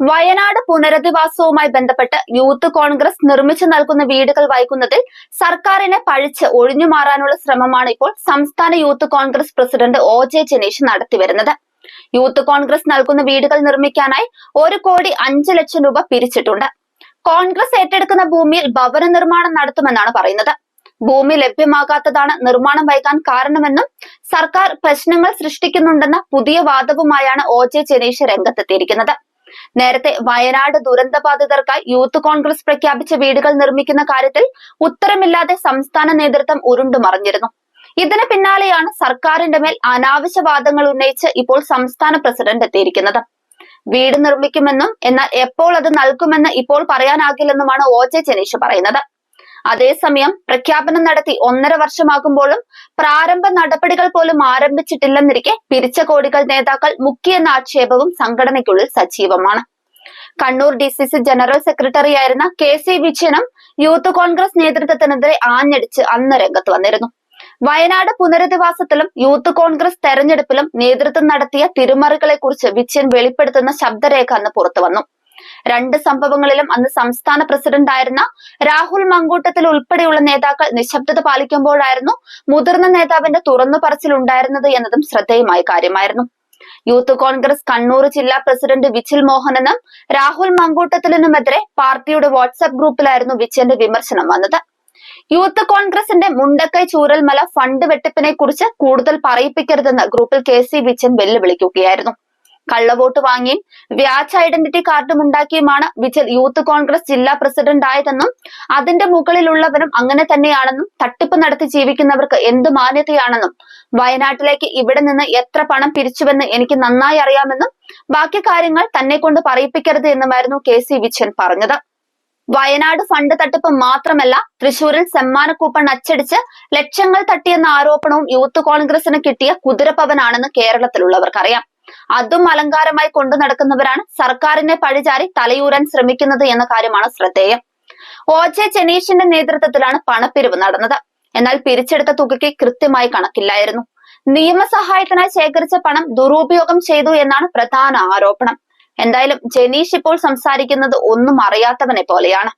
വയനാട് പുനരധിവാസവുമായി ബന്ധപ്പെട്ട് യൂത്ത് കോൺഗ്രസ് നിർമ്മിച്ചു നൽകുന്ന വീടുകൾ വൈകുന്നതിൽ സർക്കാരിനെ പഴിച്ച് ഒഴിഞ്ഞു മാറാനുള്ള ശ്രമമാണ് ഇപ്പോൾ സംസ്ഥാന youth congress president O J Janeesh നടത്തിവരുന്നത് youth Congress നൽകുന്ന വീടുകൾ നിർമ്മിക്കാനായി ഒരു കോടി അഞ്ച് ലക്ഷം രൂപ പിരിച്ചിട്ടുണ്ട്. കോൺഗ്രസ് ഏറ്റെടുക്കുന്ന ഭൂമിയിൽ ഭവന നിർമ്മാണം നടത്തുമെന്നാണ് പറയുന്നത്. ഭൂമി ലഭ്യമാകാത്തതാണ് നിർമ്മാണം വൈകാൻ കാരണമെന്നും സർക്കാർ പ്രശ്നങ്ങൾ സൃഷ്ടിക്കുന്നുണ്ടെന്ന പുതിയ വാദവുമായാണ് ഒ ജെ ജനീഷ് രംഗത്തെത്തിയിരിക്കുന്നത്. നേരത്തെ വയനാട് ദുരന്തബാധിതർക്കായി യൂത്ത് കോൺഗ്രസ് പ്രഖ്യാപിച്ച വീടുകൾ നിർമ്മിക്കുന്ന കാര്യത്തിൽ ഉത്തരമില്ലാതെ സംസ്ഥാന നേതൃത്വം ഉരുണ്ടു മറിഞ്ഞിരുന്നു. ഇതിന് പിന്നാലെയാണ് സർക്കാരിന്റെ മേൽ അനാവശ്യ വാദങ്ങൾ ഉന്നയിച്ച് ഇപ്പോൾ സംസ്ഥാന പ്രസിഡന്റ് എത്തിയിരിക്കുന്നത്. വീട് നിർമ്മിക്കുമെന്നും എന്നാൽ എപ്പോൾ അത് നൽകുമെന്ന് ഇപ്പോൾ പറയാനാകില്ലെന്നുമാണ് ഒ ജെ ജനീഷ് പറയുന്നത്. അതേസമയം പ്രഖ്യാപനം നടത്തി ഒന്നര വർഷമാകുമ്പോഴും പ്രാരംഭ നടപടികൾ പോലും ആരംഭിച്ചിട്ടില്ലെന്നിരിക്കെ പിരിച്ച കോടികൾ നേതാക്കൾ മുക്കിയെന്ന ആക്ഷേപവും സംഘടനയ്ക്കുള്ളിൽ സജീവമാണ്. Kannur D C C general secretary ആയിരുന്ന കെ സി വിജയനും യൂത്ത് കോൺഗ്രസ് നേതൃത്വത്തിനെതിരെ ആഞ്ഞടിച്ച് അന്ന് രംഗത്ത് വന്നിരുന്നു. വയനാട് പുനരധിവാസത്തിലും യൂത്ത് കോൺഗ്രസ് തെരഞ്ഞെടുപ്പിലും നേതൃത്വം നടത്തിയ തിരുമറികളെ കുറിച്ച് വിജയൻ വെളിപ്പെടുത്തുന്ന ശബ്ദരേഖ അന്ന് പുറത്തു വന്നു രണ്ട് സംഭവങ്ങളിലും അന്ന് സംസ്ഥാന പ്രസിഡന്റ് ആയിരുന്ന രാഹുൽ മങ്കൂട്ടത്തിൽ ഉൾപ്പെടെയുള്ള നേതാക്കൾ നിശബ്ദത പാലിക്കുമ്പോഴായിരുന്നു മുതിർന്ന നേതാവിന്റെ തുറന്നു പറച്ചിലുണ്ടായിരുന്നത് എന്നതും ശ്രദ്ധേയമായ കാര്യമായിരുന്നു. യൂത്ത് കോൺഗ്രസ് കണ്ണൂർ ജില്ലാ പ്രസിഡന്റ് വിച്ചിൽ മോഹനനും രാഹുൽ മങ്കൂട്ടത്തിലിനുമെതിരെ പാർട്ടിയുടെ വാട്സാപ്പ് ഗ്രൂപ്പിലായിരുന്നു വിച്ചന്റെ വിമർശനം വന്നത്. യൂത്ത് കോൺഗ്രസിന്റെ മുണ്ടക്കൈ ചൂരൽമല ഫണ്ട് വെട്ടിപ്പിനെ കുറിച്ച് കൂടുതൽ പറയിപ്പിക്കരുതെന്ന് ഗ്രൂപ്പിൽ കെ സി വിച്ചൻ വെല്ലുവിളിക്കുകയായിരുന്നു. കള്ളവോട്ട് വാങ്ങിയും വ്യാജ ഐഡന്റിറ്റി കാർഡും ഉണ്ടാക്കിയുമാണ് വിജൽ യൂത്ത് കോൺഗ്രസ് ജില്ലാ പ്രസിഡന്റ് ആയതെന്നും അതിന്റെ മുകളിലുള്ളവരും അങ്ങനെ തന്നെയാണെന്നും തട്ടിപ്പ് നടത്തി ജീവിക്കുന്നവർക്ക് എന്ത് മാന്യതയാണെന്നും വയനാട്ടിലേക്ക് ഇവിടെ നിന്ന് എത്ര പണം പിരിച്ചുവെന്ന് എനിക്ക് നന്നായി അറിയാമെന്നും ബാക്കി കാര്യങ്ങൾ തന്നെ കൊണ്ട് പറയിപ്പിക്കരുത് എന്നുമായിരുന്നു കെ സി വിജയൻ പറഞ്ഞത്. വയനാട് ഫണ്ട് തട്ടിപ്പ് മാത്രമല്ല തൃശൂരിൽ സമ്മാന കൂപ്പൺ അച്ചടിച്ച് ലക്ഷങ്ങൾ തട്ടിയെന്ന ആരോപണവും യൂത്ത് കോൺഗ്രസിന് കിട്ടിയ കുതിരപ്പവനാണെന്ന് കേരളത്തിലുള്ളവർക്കറിയാം. അതും അലങ്കാരമായി കൊണ്ടു നടക്കുന്നവരാണ് സർക്കാരിനെ പഴിചാരി തലയൂരാൻ ശ്രമിക്കുന്നത് എന്ന കാര്യമാണ് ശ്രദ്ധേയം. ഓജെ ചെനീഷിന്റെ നേതൃത്വത്തിലാണ് പണപ്പിരിവ് നടന്നത്. എന്നാൽ പിരിച്ചെടുത്ത തുകയ്ക്ക് കൃത്യമായി കണക്കില്ലായിരുന്നു. നിയമസഹായത്തിനായി ശേഖരിച്ച പണം ദുരുപയോഗം ചെയ്തു എന്നാണ് പ്രധാന ആരോപണം. എന്തായാലും ജനീഷ് ഇപ്പോൾ സംസാരിക്കുന്നത് ഒന്നും അറിയാത്തവനെ പോലെയാണ്.